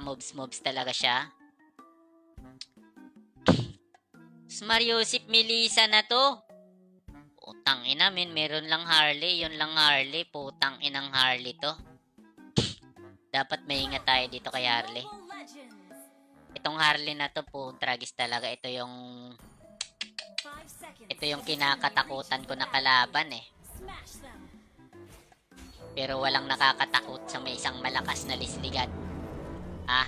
Naka-moves-moves talaga siya. Mas Mariusip Melissa na to. Putang ina, min. Meron lang Harley. Yun lang Harley. Putang inang Harley to. Dapat maingat tayo dito kay Harley. Itong Harley na to po, tragis talaga. Ito yung ito yung kinakatakutan ko na kalaban eh. Pero walang nakakatakot sa may isang malakas na lisligad. Ha?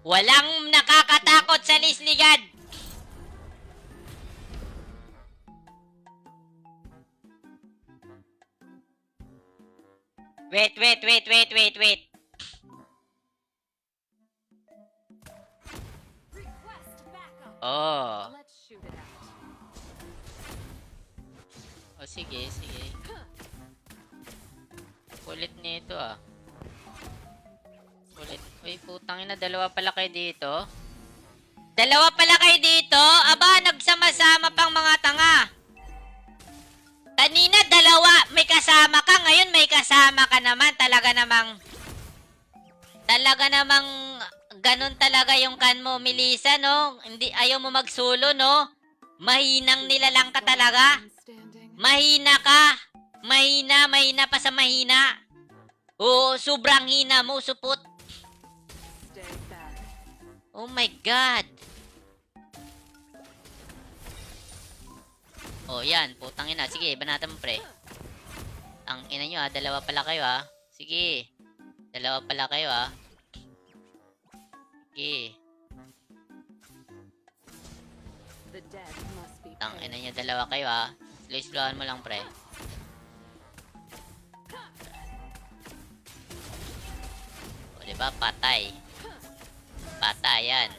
Walang nakakatakot sa lisligad! Wait, wait, wait, wait, wait, wait. Oh. O sige, sige. Kulit nito ah. Kulit. Uy, putang ina, dalawa pala kayo dito. Dalawa pala kayo dito? Aba, nagsama-sama pang mga tanga. Kanina dalawa, may kasama ka. Ngayon may kasama ka naman. Talaga namang... Talaga namang... Ganon talaga yung kan mo, Melissa, no? Hindi, ayaw mo magsulo, no? Mahinang nilalang ka talaga. Mahina ka. Mahina, mahina pa sa mahina. Oo, sobrang hina mo, supot. Oh my God. Oh, yan. Putang ina. Sige, banatan mo, pre. Ang ina nyo, ah. Dalawa pala kayo, ah. Sige. Dalawa pala kayo, ah. Sige. Ang ina nyo, dalawa kayo, ah. Slow-slowan mo lang, pre. O, diba? Patay. Patay, yan.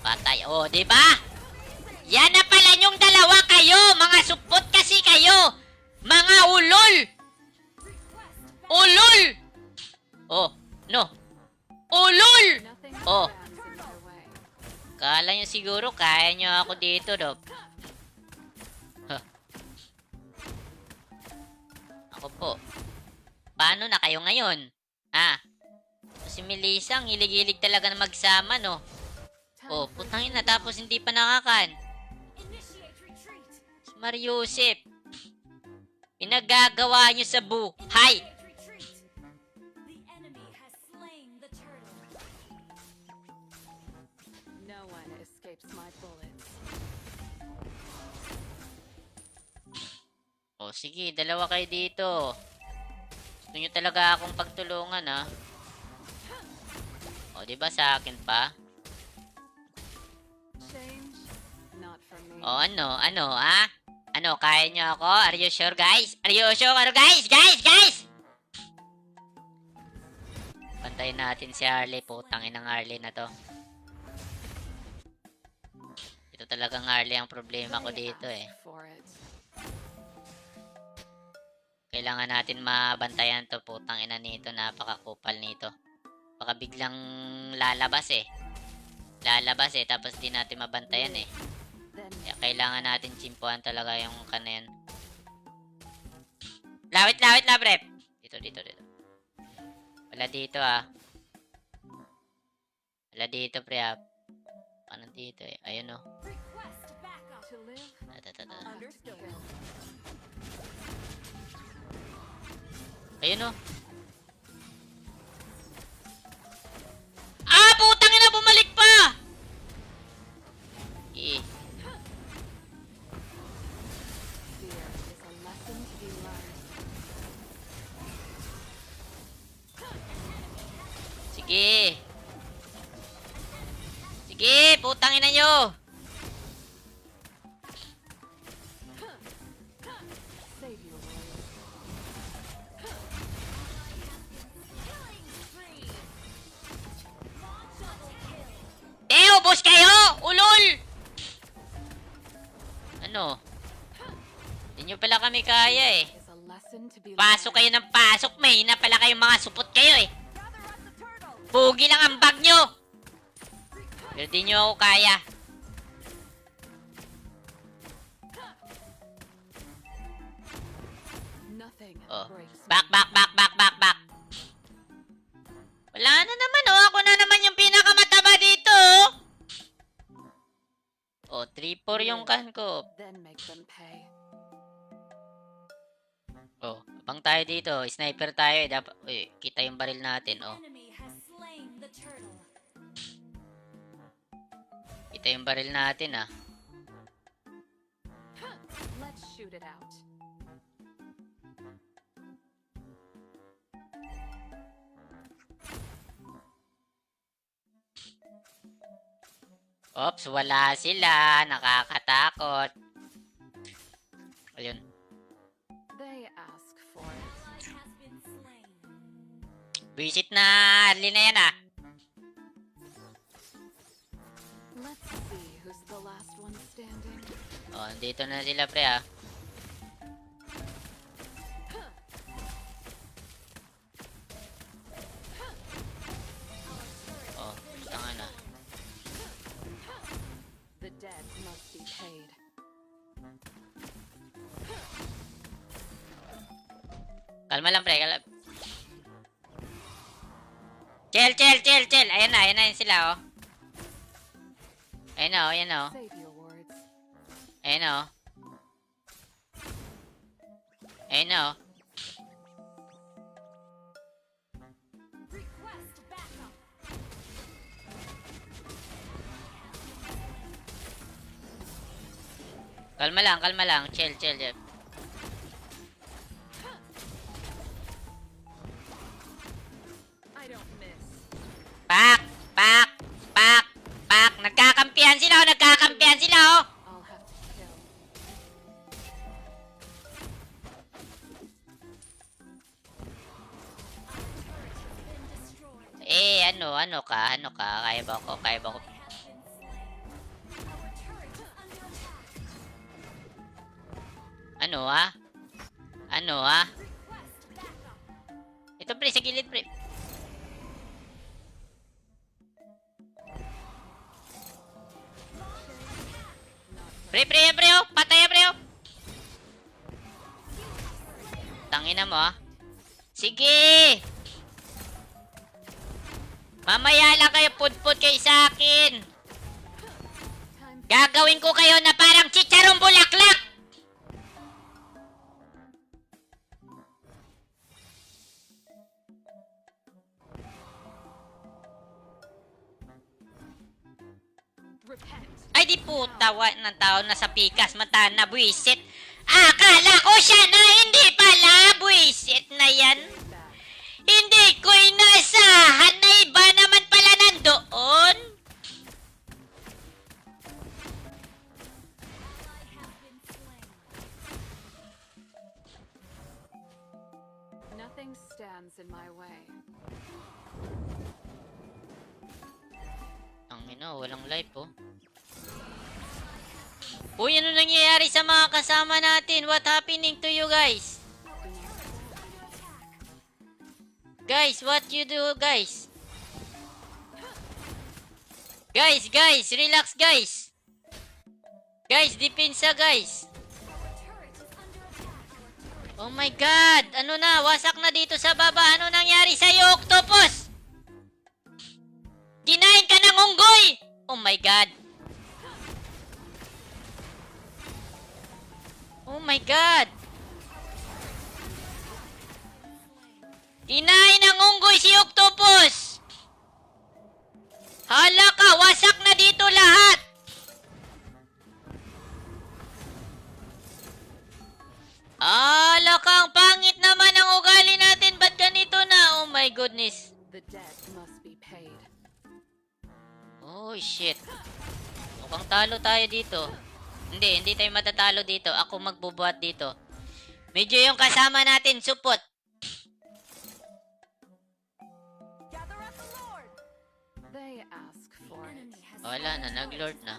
Patay. O, diba? Yan na pala yung dalawa kayo! Mga supot kasi kayo! Mga ulol! Ulol! Oh, no. Ulol! Oh. Kala nyo siguro kaya nyo ako dito, Dob. Huh. Ako po. Paano na kayo ngayon? Ha? Si Melissa, ang hilig-hilig talaga na magsama, no? Oh, putangin na tapos hindi pa nakakan. Si Mariusip. Pinagagawa nyo sa buhay. No one escapes my bullets. O, sige, dalawa kayo dito. Gusto nyo talaga akong pagtulungan, ha? O, di ba sa akin pa? O, ano? Ano, ha? Ano, kaya nyo ako? Are you sure, guys? Are you sure? Ano, guys? Guys! Guys! Pantayin natin si Harley. Putang inang Harley na to. Ito talagang Harley ang problema ko dito, eh. Kailangan natin mabantayan to putang ina nito, napakakupal nito. Baka biglang lalabas eh. Lalabas eh, tapos di natin mabantayan eh. Kaya kailangan natin chimpuan talaga yung kanayan. Lawit, lawit, labrep! Dito, dito, dito. Wala dito ah. Wala dito, pre ah. Ano dito eh? Ayun oh. have to kill. Ayun oh. Ah! Putang ina! Bumalik pa! Eh. Sige. Sige, putang ina nyo. Pasok kayo ng pasok, may na pala kayong mga supot kayo eh. Pugi lang ang bag nyo. Pero di nyo ako kaya. Oh. Back, back, back, back, back, back. Wala na naman, oh. Ako na naman yung pinakamataba dito, oh. Oh, 3-4 yung kan ko. Then make them pay. Oh, abang tayo dito. Sniper tayo. eh. Dapat, uy, kita yung baril natin, oh. Kita yung baril natin, ah. Let's shoot it out. Oops, wala sila. Nakakatakot. Ayun. Visit na. Arlene na yan, ah. Oh, dito na sila, pre, ah. Oh, tanga na. The dead must be paid. Kalma lang, pre. Kalma. Chill, chill, chill, chill. Ayan na, ayan na yun sila, oh. Ayan na, oh, ayan na, oh. Ayan na, oh. Ayan na, oh. Kalma lang, kalma lang. Chill, chill, chill. Pak! Pak! Pak! Pak! Nagkakampihan sila, oh! Nagkakampihan sila, oh! Eh, ano, ano ka? Ano ka? Kaya ba ko? Kaya ba ko? Been slain. Our turret is under attack. Ano, ah? Ano, ah? Ito, pre, sa gilid, pre. Pre, pre, pre, oh! Patay, pre, oh! Tangina mo, ah. Sige! Mamaya lang kayo, pudpud kayo sa akin. Gagawin ko kayo na parang chicharong bulaklak! Di puta, wa ng tao na sa pikas, mata na buwisit. Akala ko siya na hindi pala, buwisit na yan. Hindi ko inaasahan na iba naman pala nandoon. Nothing stands in my way. Ang ina, walang life oh. Uy, ano nangyayari sa mga kasama natin? What happening to you guys? Guys, what you do, guys? Guys, guys, relax, guys. Guys, depensa, guys. Oh my God! Ano na? Wasak na dito sa baba. Ano nangyari sa'yo, Octopus? Kinain ka ng unggoy! Oh my God! Oh my God! Kinain ng unggoy si Octopus! Hala ka! Wasak na dito lahat! Ala kang pangit naman ang ugali natin. Ba't ganito na? Oh my goodness. The dead must be paid. Oh shit. Mukhang talo tayo dito. Hindi, hindi tayo matatalo dito. Ako magbubuhat dito. Medyo yung kasama natin, supot. Wala na, nag-lord na.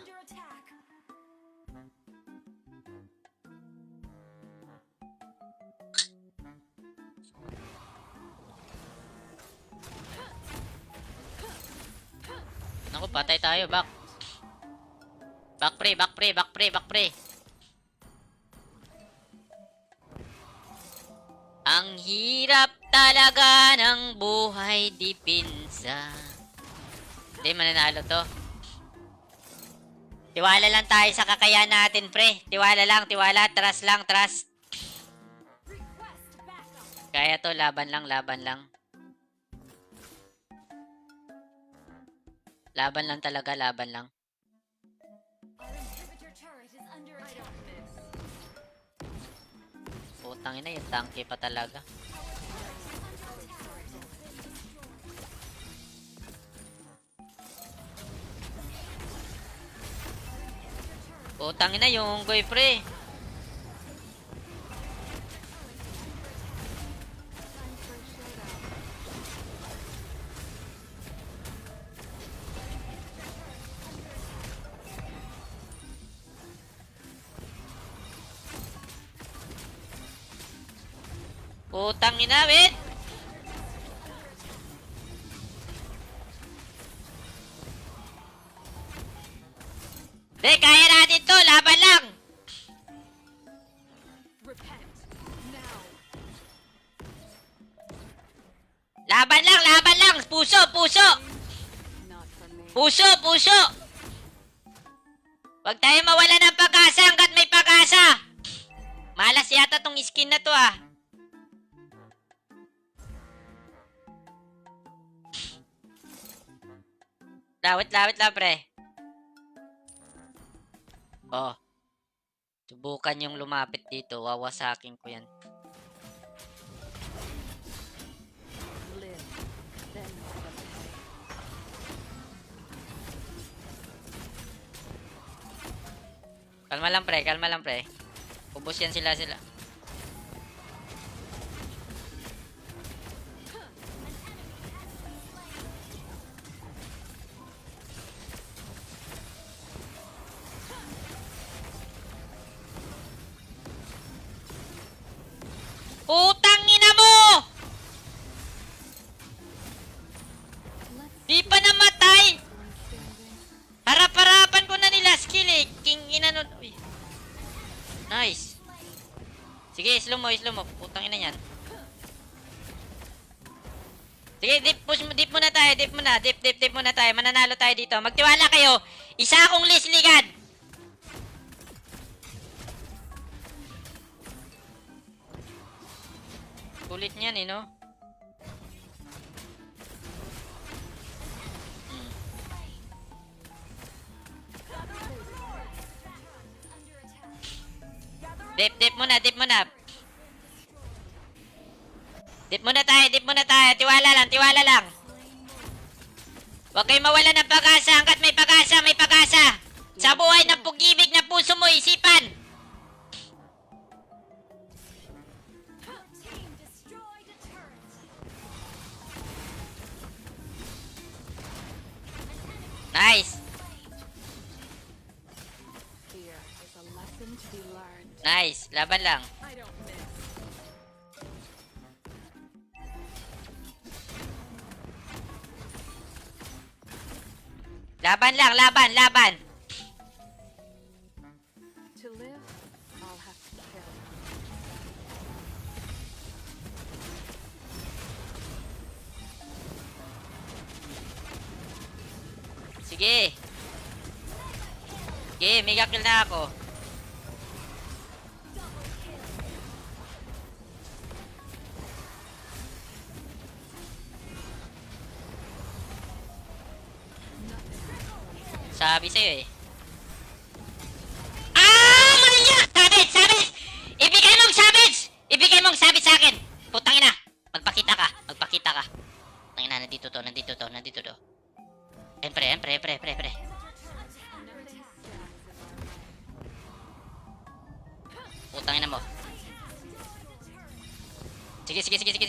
Naku, patay tayo. Back. Back pre, back pre, back pre, back pre. Ang hirap talaga ng buhay di pinsa. Hindi, mananalo to. Tiwala lang tayo sa kakayahan natin, pre. Tiwala lang, tiwala. Trust lang, trust. Kaya to, laban lang, laban lang. Laban lang talaga, laban lang. Putang ina, yung tanke pa talaga. Putang ina, yung unggoy, pre. Wait! Di, kaya natin to, laban lang! Lawit, lawit lang pre. Oh. Subukan yung lumapit dito. Wawasakin ko yan. Kalma lang pre, kalma lang pre. Ubus yan sila sila. Slow mo. Putang ina yan. Sige, dip push mo, dip muna tayo, dip muna, dip, dip, dip muna tayo. Mananalo tayo dito. Magtiwala kayo. Isa akong lisligan. Kulit niyan eh, no? Dip, dip muna, dip muna. Dip muna tayo, dip muna tayo. Tiwala lang, tiwala lang. Huwag kayo mawala ng pag-asa hanggat may pag-asa, may pag-asa. Sa buhay ng pag-ibig na puso mo, isipan. Nice, nice. Laban lang. Laban lang, laban, laban. To live, I'll have to kill. Sige. Sige, mega kill na ako. Sabi sa'yo eh. Ah! Mali niya! Savage! Savage! Ibigay mong savage! Ibigay mong savage sa akin! Putang ina! Magpakita ka! Magpakita ka! Putang nandito to, nandito to, nandito to. Ayun, pre, ayun, pre, pre, pre, pre. Nothing stands in our way. Putang ina mo. Sige, sige, sige. Sige,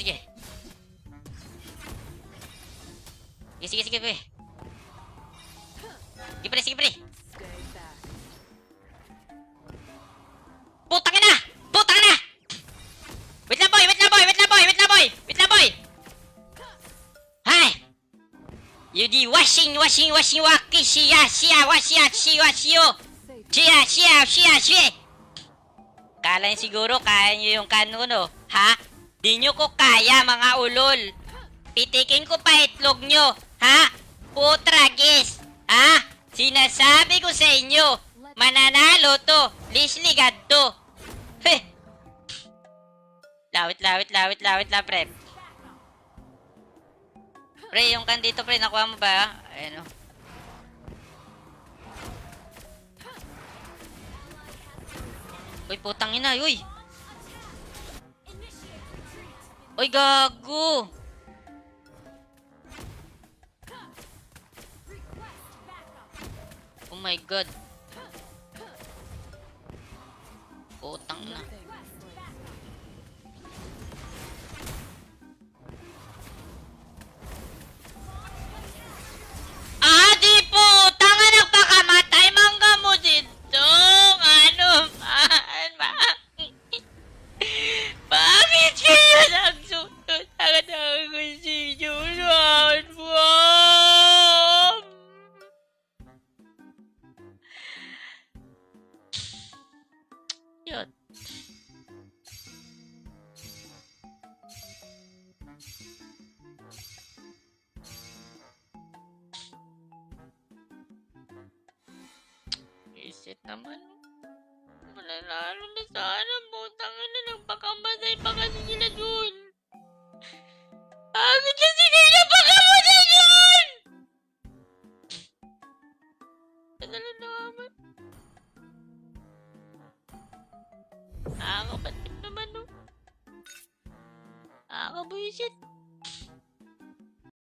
Yudi washing, washing, washing, waki, siya, siya, wasya, siya, siyo! Siya, siya, siya, siya! Kala niyo siguro kaya niyo yung kanuno, ha? Di nyo ko kaya, mga ulol. Pitikin ko pa itlog nyo. Ha? Putragis. Ha? Sinasabi ko sa inyo, mananalo to. Lisligad to. Heh. Lawit, lawit, lawit, lawit lang, pre. Pre, yung kan dito, pre, nakuha mo ba? Ayan, oh. Uy, putang ina, uy! Uy, gago! Oh my god. Putang na. Isit naman. Mananalo na sana. Butang na nagpakamatay pa kasi sila dun.